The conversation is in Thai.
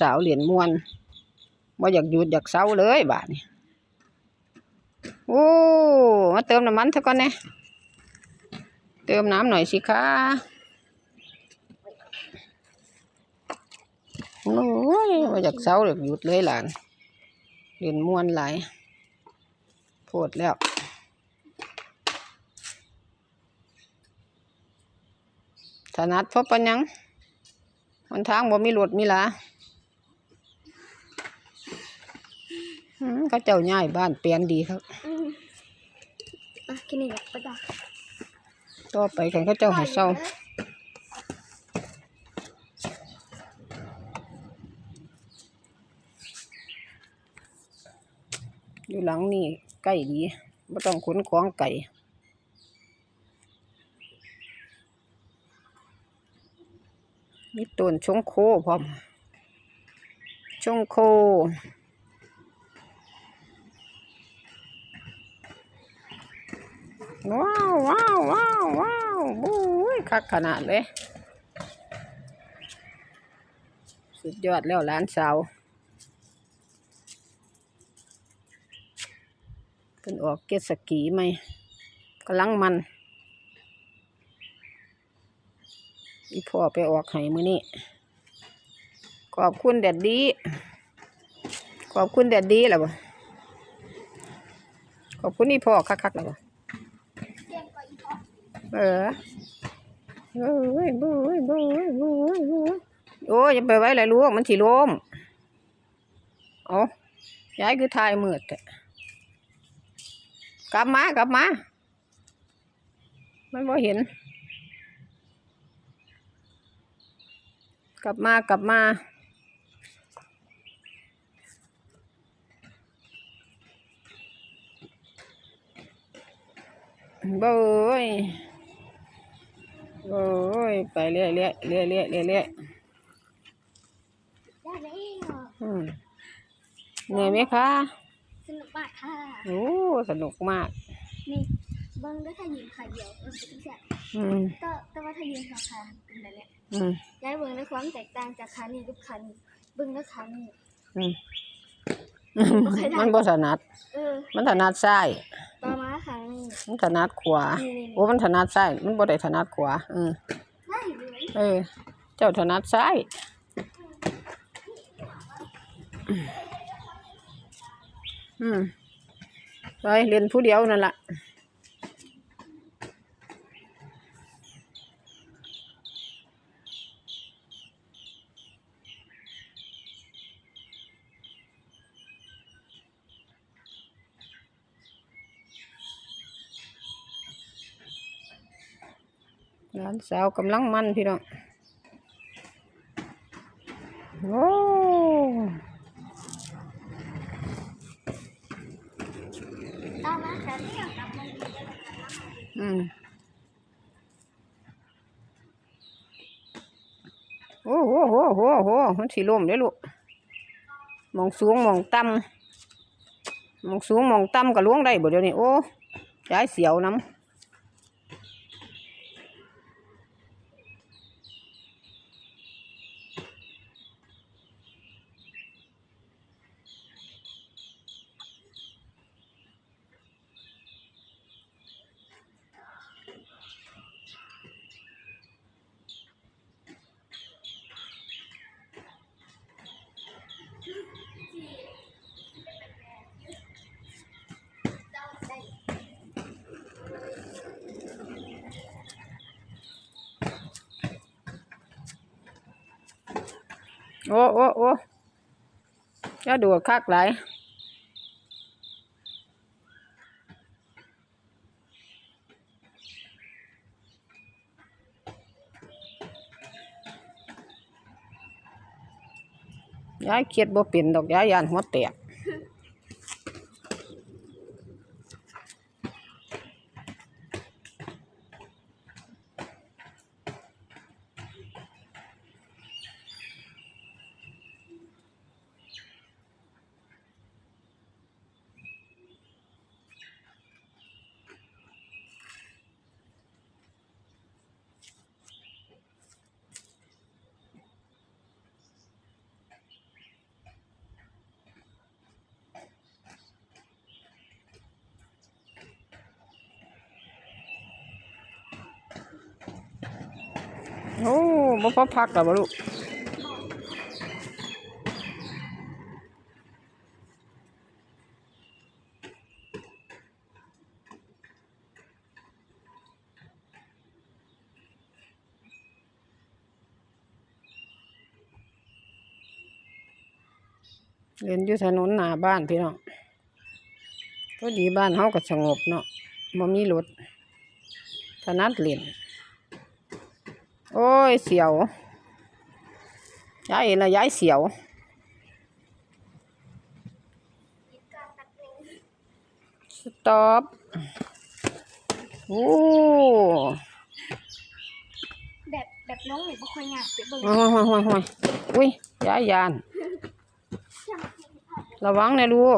สาวเหรียญมวนบ่อยากหยุดอยากเศร้าเลยบาดนี้โอ้มาเติมน้ำมันเถอะก่อนเนี่ยเติมน้ำหน่อยสิคะโอ้ยบ่อยากเศร้าอยากหยุดเลยหลานเหรียญมวนหลายโพดแล้ว ถนัดพราะปัญญังมันทางบ่มีรถมีลาอืม เขาเจ้าย้ายบ้านเปลี่ยนดีครับอืมอะกินอีกแล้วไปต่อต่อไปกันเขาเจ้าให้เศร้าอยู่หลังนี่ใกล้ดีไม่ต้องขนของไก่มีต้นชงโคพร้อมชงโค ว้าวว้าวว้าวว้าวบู๊ยคักขนาดเลย สุดยอดแล้วหลานสาวเป็นออกเกสกีไหมกำลังมันอีพ่อไปออกให้มือนี้ขอบคุณแดดดี ขอบคุณแดดดีแล้วบ่ขอบคุณอีพ่อคักๆแล้วบ่ เรียนก่อนอีกแล้ว เออเอ้ยบู้ยบู้ยบู้ยบู้ยโอ้ยอย่าไปไว้เลยลูกมันสิล้มเอายายคือทายมืดกลับมากลับมามันบ่เห็น กลับมากลับมาเบ้ย เบ้ย ไปเรื่อยเรื่อยเรื่อยเรื่อยเรื่อยเรื่อยได้แล้วอืมเหนื่อยไหมคะ สนุกมากค่ะ โอ้ สนุกมาก นี่เบิ้งด้วยถ้ายืนขาเดียวมันจะเป็นแสบอืมก็ก็ว่าถ้ายืนขาขาเป็นแบบเนี้ยอืมย้ายเบิ้งด้วยความแตกต่างจากขานี้กับขานี้เบิ้งด้วยขานี้อืมบ่เคยได้มันบ่ถนัดเออมันถนัดซ้ายต่อมาขานี้ มันถนัดขวานี่นี่โอ้มันถนัดซ้ายมันบ่ได้ถนัดขวาอืมได้เลยเออ เจ้าถนัดซ้ายอืมไปเรียนผู้เดียวนั่นล่ะ หลานสาวกำลังมันพี่น้องโอ้ต่อมาขานี้กลับมาอืมโอ้โหโหโหโหมันสีลมเด้อลูกมองสูงมองต่ำมองสูงมองต่ำก็ล้วงได้บ่เดี๋ยวนี้โอ้ย้ายเสียวน้ำ โอ้โอ้โอ้ย่าดูคักหลายยายเครียดบ่เป็นดอกยายยานหัวแตก โอ้บ่พอพักแล้วบ่ลูกเรียนอยู่ถนนหน้าบ้านพี่น้องพอดีบ้านเฮาก็สงบเนาะบ่มีรถถนัดเล่น โอ้ยเสียวย้ายละย้ายเสียวสต็อปโอ้แบบแบบน้องหนูบ่ค่อยอยากไปเบิ่งห่วยห่วยห่วยห่วยอุ้ยย้ายยาน ระวังนะลูก